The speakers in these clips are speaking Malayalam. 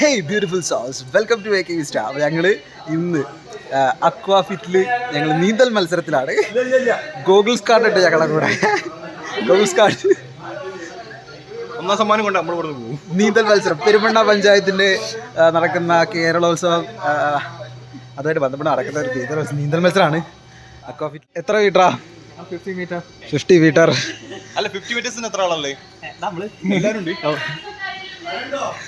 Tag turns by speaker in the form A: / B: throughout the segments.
A: ഹേയ് ബ്യൂട്ടിഫുൾ സോസ് വെൽക്കം ടു വേക്കിംഗ് സ്റ്റാർ അപ്പോൾ ഞങ്ങൾ ഇന്ന് അക്വാഫിറ്റിൽ ഞങ്ങൾ നീന്തൽ മത്സരത്തിലാണ്. ഗോഗിൾസ് കാർഡ് ഉണ്ട് ഞങ്ങളുടെ കൂടെ. ഗോഗിൾസ് കാർഡ്
B: ഒന്നാം സമ്മാനം കൊണ്ട് നമ്മൾ ഇവിടെ പോകും
A: നീന്തൽ മത്സരം. പെരുമണ്ണ പഞ്ചായത്തിന്റെ നടക്കുന്ന കേരളോത്സവം അതായിട്ട് അതുമായിട്ട് ബന്ധപ്പെട്ട് നടക്കുന്ന ഒരു നീന്തൽ മത്സരം നീന്തൽ മത്സരമാണ്. അക്വാഫിറ്റ് എത്ര മീറ്ററാ
B: ഫിഫ്റ്റി മീറ്റർ
A: ഫിഫ്റ്റി മീറ്റർ
B: അല്ല ഫിഫ്റ്റി മീറ്റേഴ്സിന് എത്ര ആളല്ലേ? നമ്മൾ എല്ലാവരും ഉണ്ട്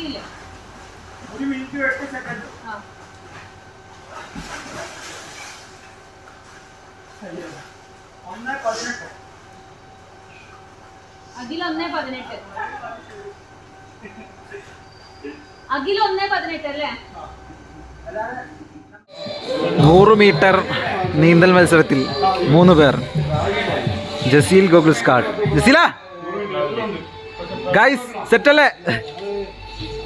B: ആൾക്കാരാണോ?
A: ബാക്കോട്ട് നീന്താണോ ചെയ്തിട്ട്
C: ജസീൽ ആ. അഖിൽ ഒന്നേ പതിനെട്ട്. അഖിൽ ഒന്നേ പതിനെട്ട് അല്ലേ?
A: നൂറ് മീറ്റർ നീന്തൽ മത്സരത്തിൽ മൂന്ന് പേർ. ജസീൽ ഗോകുൽസ് കാർഡ് ജസീല ഗൈസ് സെറ്റ്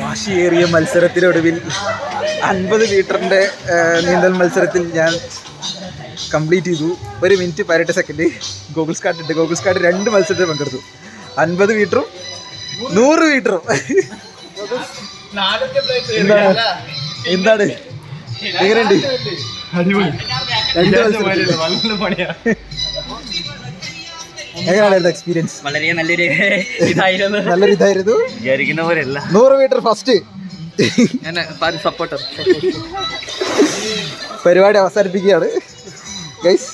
A: വാശിയേറിയ മത്സരത്തിനൊടുവിൽ അൻപത് മീറ്ററിന്റെ നീന്തൽ മത്സരത്തിൽ ഞാൻ കംപ്ലീറ്റ് ചെയ്തു. ഒരു മിനിറ്റ് പതിനെട്ട് സെക്കൻഡ് ഗോകുൽസ് കാർഡ് ഉണ്ട്. ഗോകുൽസ് കാർഡ് രണ്ട് മത്സരത്തിൽ പങ്കെടുത്തു. അൻപത് മീറ്ററും നൂറ് മീറ്ററും. എന്താണ്? എങ്ങനെയുണ്ട്? എങ്ങനെയാണ് എക്സ്പീരിയൻസ്
D: വളരെ നല്ലൊരു ഇതായിരുന്നു.
A: നല്ലൊരു ഇതായിരുന്നു
D: വിചാരിക്കുന്ന പോലെയല്ല.
A: നൂറ് മീറ്റർ ഫസ്റ്റ്
D: ഞാൻ സപ്പോർട്ടർ
A: പരിപാടി അവസാനിപ്പിക്കുകയാണ്. ഗൈസ്